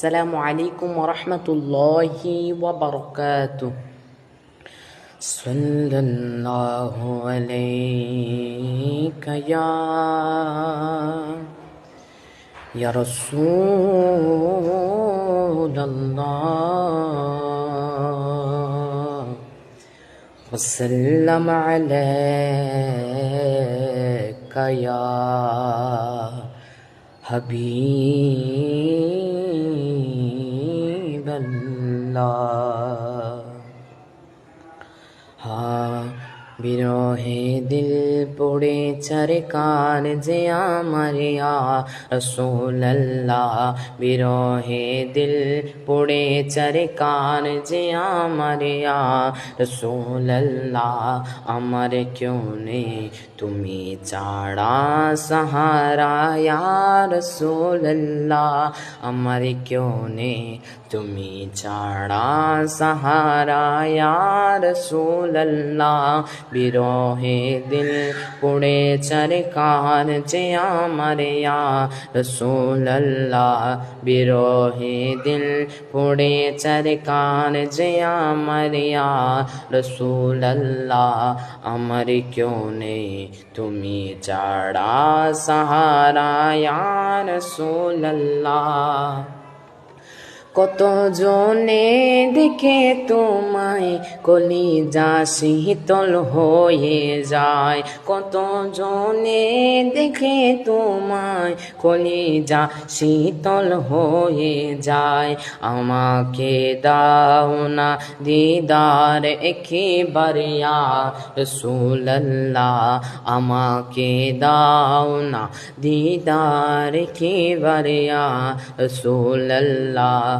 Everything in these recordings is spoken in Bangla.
السلام عليكم ورحمة الله وبركاته. صلى الله عليك يا يا رسول الله. وسلم عليك يا حبيب الله হা বিরহে দিল পড়ে চারে কান যে আমার রসোল্লাহ বিরহে দিল পড়ে চারে কান যে আমার রসোল্লাহ আমার কেউ নেই, তুমি চাড়া সাহারা রসোল্লাহ আমার কেউ নেই, তুমি চাড়া সাহারা রসোল্লাহ বিরহে দিল। পুড়ে চরকার যে আমার রসোল্লাহ বিরহে দিল। পুড়ে চরকার যে আমার রসোল্লাহ আমার কেউ নেই। তুমি চাড়া সাহারা রসোল্লাহ কত জনে দেখে তোমায় কলি যা শীতল হয়ে যায়? কত জনে দেখে তোমায় কলি যা শীতল হয়ে যায়? আমাকে দাও না দিদার একেবারে রসুল্লাহ আমাকে দাও না দিদার একেবারে রসুল্লাহ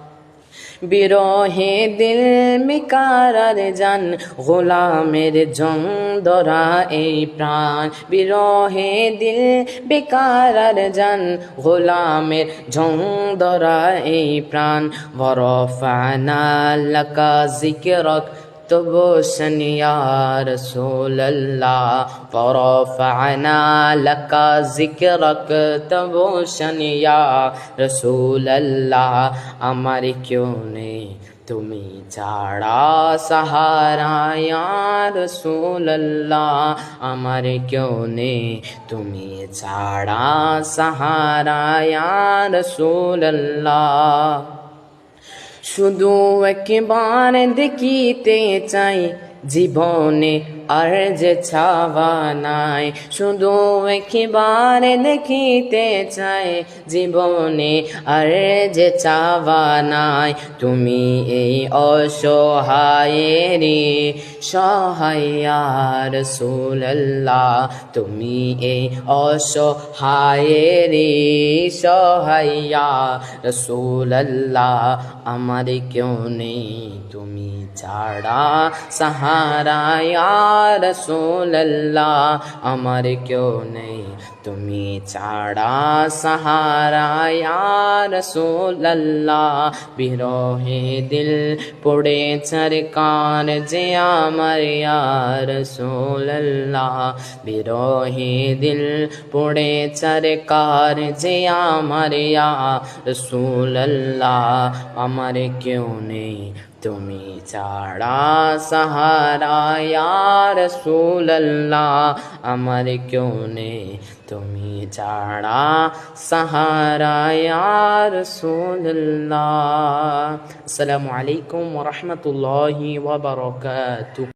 বিরহে দিল মিকারার জান, গোলামের জং দরা এই প্রাণ। বিরহে দিল বেকারার জান, গোলামের জং দরা এই প্রাণ। বরফানা লকা জিকরক یا رسول اللہ فرفعنا لکا ذکرک تبوشن یا رسول اللہ امر کیوں نہیں تمہیں چاڑا سہارا یا رسول اللہ امر کیوں نے تمہیں چاڑا سہارا یا رسول اللہ শুধু একবার দেখিতে চাই। জীবনে আর যে ছাওয়া নাই, শুধু একবার দেখিতে চাই জীবনে আর যে চাওয়া নাই। তুমি এই অসহায়েরি সহায়ার সুল্লাহ তুমি এই অসহায়েরি সহায়া রসুল্লাহ আমার কেউ নেই, তুমি ছাড়া সাহারা রসোল্লাহ আমার কেউ নেই। তুমি ছাড়া সাহারা রসোল্লাহ বিরহে দিল পড়ে চরকার যে আমার রসোল্লাহ বিরহে দিল পড়ে চরকার যে আমার রসোল্লাহ আমার কেউ নেই। তুমি ছাড়া সাহারা রসুল্লাহ আমার কেউ নেই। তুমি ছাড়া সাহারা রসুল্লাহ আসসালামু আলাইকুম রহমতুল্লাহি ওবরকাতুহ